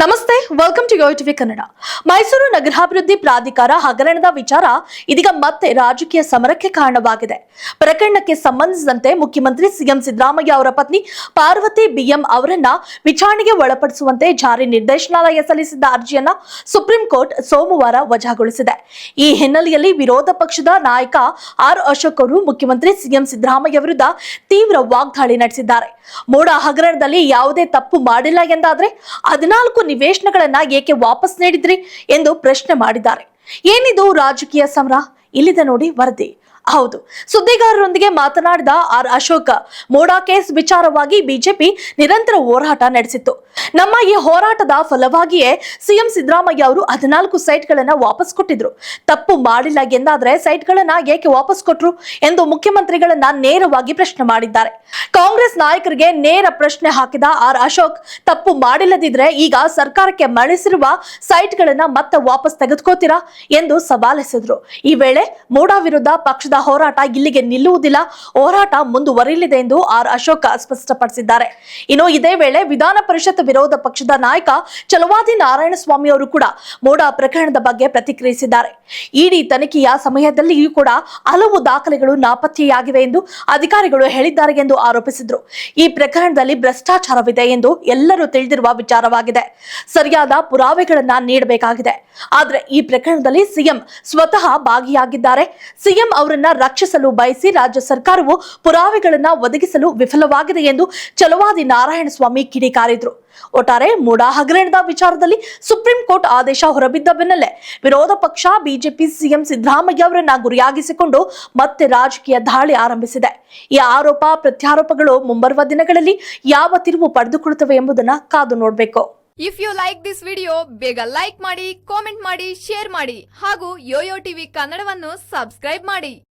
ನಮಸ್ತೆ welcome to yo TV Kannada Mysuru ನಗರಾಭಿವೃದ್ಧಿ ಪ್ರಾಧಿಕಾರ ಹಗರಣದ ವಿಚಾರ ಇದೀಗ ಮತ್ತೆ ರಾಜಕೀಯ ಸಮರಕ್ಕೆ ಕಾರಣವಾಗಿದೆ. ಪ್ರಕರಣಕ್ಕೆ ಸಂಬಂಧಿಸಿದಂತೆ ಮುಖ್ಯಮಂತ್ರಿ ಸಿಎಂ ಸಿದ್ದರಾಮಯ್ಯ ಅವರ ಪತ್ನಿ ಪಾರ್ವತಿ ಬಿಎಂ ಅವರನ್ನ ವಿಚಾರಣೆಗೆ ಒಳಪಡಿಸುವಂತೆ ಜಾರಿ ನಿರ್ದೇಶನಾಲಯ ಸಲ್ಲಿಸಿದ್ದ ಅರ್ಜಿಯನ್ನ ಸುಪ್ರೀಂ ಕೋರ್ಟ್ ಸೋಮವಾರ ವಜಾಗೊಳಿಸಿದೆ. ಈ ಹಿನ್ನೆಲೆಯಲ್ಲಿ ವಿರೋಧ ಪಕ್ಷದ ನಾಯಕ ಆರ್ ಅಶೋಕ್ ಅವರು ಮುಖ್ಯಮಂತ್ರಿ ಸಿಎಂ ಸಿದ್ದರಾಮಯ್ಯ ವಿರುದ್ಧ ತೀವ್ರ ವಾಗ್ದಾಳಿ ನಡೆಸಿದ್ದಾರೆ. ಮೋಡ ಹಗರಣದಲ್ಲಿ ಯಾವುದೇ ತಪ್ಪು ಮಾಡಿಲ್ಲ ಎಂದಾದ್ರೆ ಹದಿನಾಲ್ಕು ನಿವೇಶನಗಳನ್ನ ಏಕೆ ವಾಪಸ್ ನೀಡಿದ್ರಿ ಎಂದು ಪ್ರಶ್ನೆ ಮಾಡಿದ್ದಾರೆ. ಏನಿದು ರಾಜಕೀಯ ಸಮರ? ಇಲ್ಲಿದೆ ನೋಡಿ ವರದಿ. ಹೌದು. ಸುದ್ದಿಗಾರರೊಂದಿಗೆ ಮಾತನಾಡಿದ ಆರ್ ಅಶೋಕ್, ಮೋಡಾ ಕೇಸ್ ವಿಚಾರವಾಗಿ ಬಿಜೆಪಿ ನಿರಂತರ ಹೋರಾಟ ನಡೆಸಿತ್ತು. ನಮ್ಮ ಈ ಹೋರಾಟದ ಫಲವಾಗಿಯೇ ಸಿಎಂ ಸಿದ್ದರಾಮಯ್ಯ ಅವರು ಹದಿನಾಲ್ಕು ಸೈಟ್ಗಳನ್ನ ವಾಪಸ್ ಕೊಟ್ಟಿದ್ರು. ತಪ್ಪು ಮಾಡಿಲ್ಲ ಎಂದಾದ್ರೆ ಸೈಟ್ಗಳನ್ನ ಏಕೆ ವಾಪಸ್ ಕೊಟ್ರು ಎಂದು ಮುಖ್ಯಮಂತ್ರಿಗಳನ್ನ ನೇರವಾಗಿ ಪ್ರಶ್ನೆ ಮಾಡಿದ್ದಾರೆ. ಕಾಂಗ್ರೆಸ್ ನಾಯಕರಿಗೆ ನೇರ ಪ್ರಶ್ನೆ ಹಾಕಿದ ಆರ್ ಅಶೋಕ್, ತಪ್ಪು ಮಾಡಿಲ್ಲದಿದ್ರೆ ಈಗ ಸರ್ಕಾರಕ್ಕೆ ಮಣಿಸಿರುವ ಸೈಟ್ಗಳನ್ನ ಮತ್ತೆ ವಾಪಸ್ ತೆಗೆದುಕೋತೀರಾ ಎಂದು ಸವಾಲೆಸೆದ್ರು. ಈ ವೇಳೆ ಮೋಡಾ ವಿರುದ್ಧ ಪಕ್ಷದ ಹೋರಾಟ ಇಲ್ಲಿಗೆ ನಿಲ್ಲುವುದಿಲ್ಲ. ಹೋರಾಟ ಮುಂದುವರಿಯಲಿದೆ ಎಂದು ಆರ್ ಅಶೋಕ ಸ್ಪಷ್ಟಪಡಿಸಿದ್ದಾರೆ. ಇನ್ನು ಇದೇ ವೇಳೆ ವಿಧಾನ ಪರಿಷತ್ ವಿರೋಧ ಪಕ್ಷದ ನಾಯಕ ಚಲವಾದಿ ನಾರಾಯಣಸ್ವಾಮಿ ಅವರು ಕೂಡ ಮೋಡ ಪ್ರಕರಣದ ಬಗ್ಗೆ ಪ್ರತಿಕ್ರಿಯಿಸಿದ್ದಾರೆ. ಇಡಿ ತನಿಖೆಯ ಸಮಯದಲ್ಲಿಯೂ ಕೂಡ ಹಲವು ದಾಖಲೆಗಳು ನಾಪತ್ತೆಯಾಗಿವೆ ಎಂದು ಅಧಿಕಾರಿಗಳು ಹೇಳಿದ್ದಾರೆ ಎಂದು ಆರೋಪಿಸಿದ್ರು. ಈ ಪ್ರಕರಣದಲ್ಲಿ ಭ್ರಷ್ಟಾಚಾರವಿದೆ ಎಂದು ಎಲ್ಲರೂ ತಿಳಿದಿರುವ ವಿಚಾರವಾಗಿದೆ. ಸರಿಯಾದ ಪುರಾವೆಗಳನ್ನ ನೀಡಬೇಕಾಗಿದೆ. ಆದ್ರೆ ಈ ಪ್ರಕರಣದಲ್ಲಿ ಸಿಎಂ ಸ್ವತಃ ಭಾಗಿಯಾಗಿದ್ದಾರೆ. ಸಿಎಂ ಅವರನ್ನ ರಕ್ಷಿಸಲು ಬಯಸಿ ರಾಜ್ಯ ಸರ್ಕಾರವು ಪುರಾವೆಗಳನ್ನ ಒದಗಿಸಲು ವಿಫಲವಾಗಿದೆ ಎಂದು ಚಲವಾದಿ ನಾರಾಯಣಸ್ವಾಮಿ ಕಿಡಿಕಾರಿದ್ರು. ಒಟ್ಟಾರೆ ಮೂಡಾ ಹಗರಣದ ವಿಚಾರದಲ್ಲಿ ಸುಪ್ರೀಂ ಕೋರ್ಟ್ ಆದೇಶ ಹೊರಬಿದ್ದ ಬೆನ್ನಲ್ಲೇ ವಿರೋಧ ಪಕ್ಷ ಬಿಜೆಪಿ ಸಿಎಂ ಸಿದ್ದರಾಮಯ್ಯ ಅವರನ್ನ ಗುರಿಯಾಗಿಸಿಕೊಂಡು ಮತ್ತೆ ರಾಜಕೀಯ ದಾಳಿ ಆರಂಭಿಸಿದೆ. ಈ ಆರೋಪ, ಪ್ರತ್ಯಾರೋಪಗಳು ಮುಂಬರುವ ದಿನಗಳಲ್ಲಿ ಯಾವ ತಿರುವು ಪಡೆದುಕೊಳ್ಳುತ್ತವೆ ಎಂಬುದನ್ನ ಕಾದು ನೋಡಬೇಕು. If you like this video ಬೇಗ ಲೈಕ್ ಮಾಡಿ ಕಾಮೆಂಟ್ ಮಾಡಿ ಶೇರ್ ಮಾಡಿ ಹಾಗೂ ಯೋಯೋ ಟಿವಿ ಕನ್ನಡವನ್ನು ಸಬ್ಸ್ಕ್ರೈಬ್ ಮಾಡಿ.